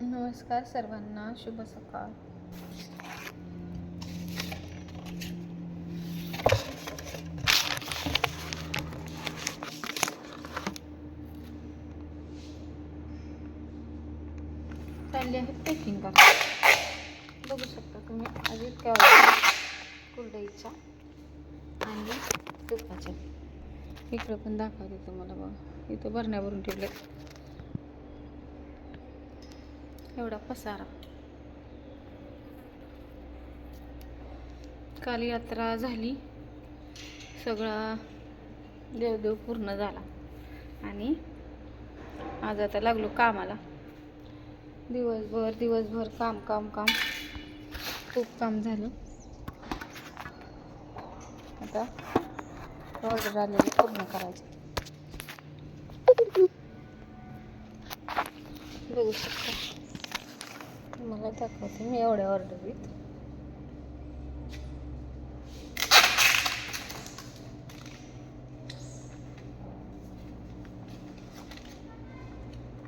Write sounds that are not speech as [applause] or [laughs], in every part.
नमस्कार सर्वांना शुभ सकाळ. चालली आहे पॅकिंग करा बघू शकता तुम्ही आधी इतक्या कुरडईच्या आणि तुपाच्या. इकडं पण दाखवते तुम्हाला बघा. इथं भरण्यावरून ठेवले एवढा पसारा. काल यात्रा झाली. सगळा देवदेव पूर्ण झाला. आणि आज आता लागलो कामाला. दिवसभर दिवसभर काम काम काम. खूप काम झालं. आता ऑर्डर आलेली पूर्ण करायची. बघू शकता. दाखवते मी एवढ्या ऑर्डर घेते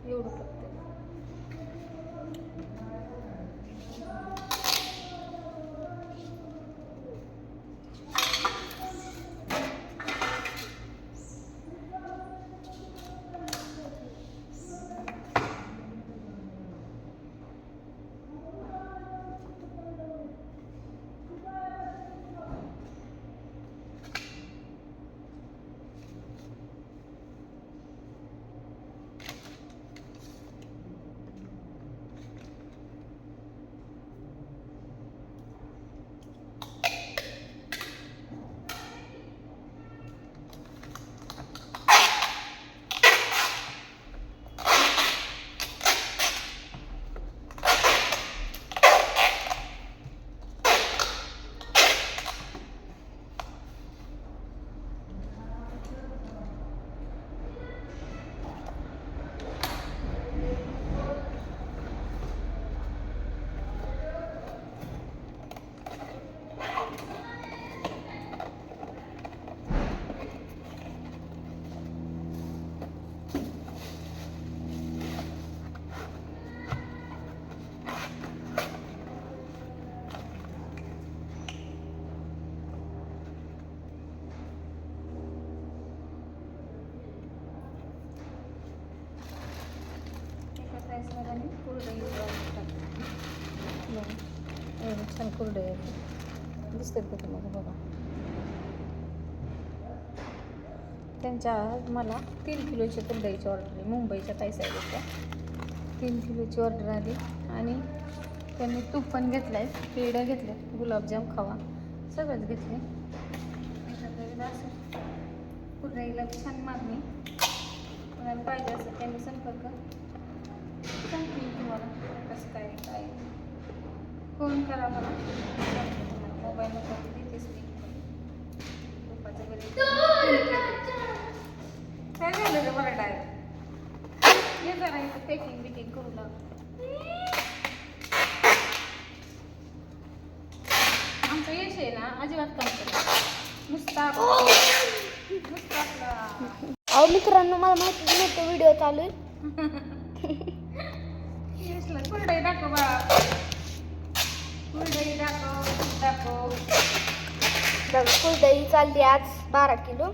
एवढं फक्त एका साईजमध्ये आणि कुरडई टाकते पण कुरडे कुरडई दिसतात का तुम्हाला बघा त्यांच्या मला तीन किलोची कुरडईची ऑर्डर आली मुंबईच्या ताई साईडच्या तीन किलोची ऑर्डर आली आणि त्यांनी तूप पण घेतलं आहे पेढं घेतल्या गुलाबजाम खावा सगळंच घेतले एखाद्या असं कुरडईला छान मागणी कोणाला पाहिजे असं त्यांनी संपर्क सांगते मी तुम्हाला कसं काय काय फोन करा मला मोबाईल नंबर देतेच मी पप्पाचं घरी काय झालं रे मला डायरेक्ट ये जरा इथं पॅकिंग बिकिंग करू लाग. आमचं यश आहे ना अजिबात काम करत नुसता नुसता आपला. अहो मित्रांनो मला माहिती नव्हतं व्हिडिओ चालू आहे. [laughs] यशला कुरडई दाखव कुरडई दाखव दाखव बघा कुरडई चालली आज बारा किलो.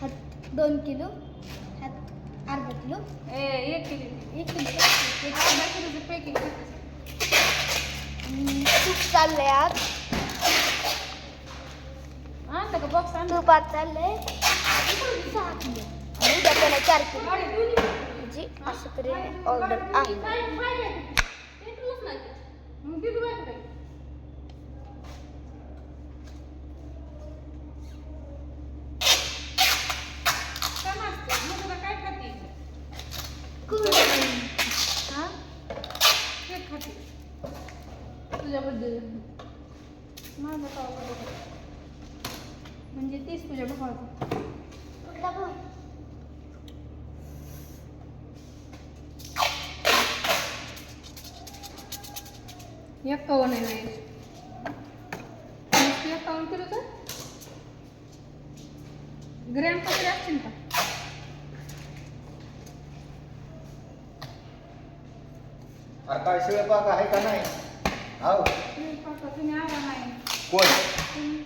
हात दोन किलो. हात अर्धा किलो. ए एक किलो. एक किलो. एक अर्धा किलोचं आणि तूप चाललंय आज. आणलं का बॉक्स आणलं? तूप आज चाललंय. सहा किलो आणि उद्या त्याला चार किलो. म्हणजे असं तरी ऑर्डर आहे. तुझ्याबद्दल माझं म्हणजे तीच तुझ्या भावाचं एक्कावन्न आहे वीस एक्कावन्न किलो तर ग्रॅम पत्रे असतील का अरे काय शिळपाक आहे का नाही हो तुम्ही आला नाही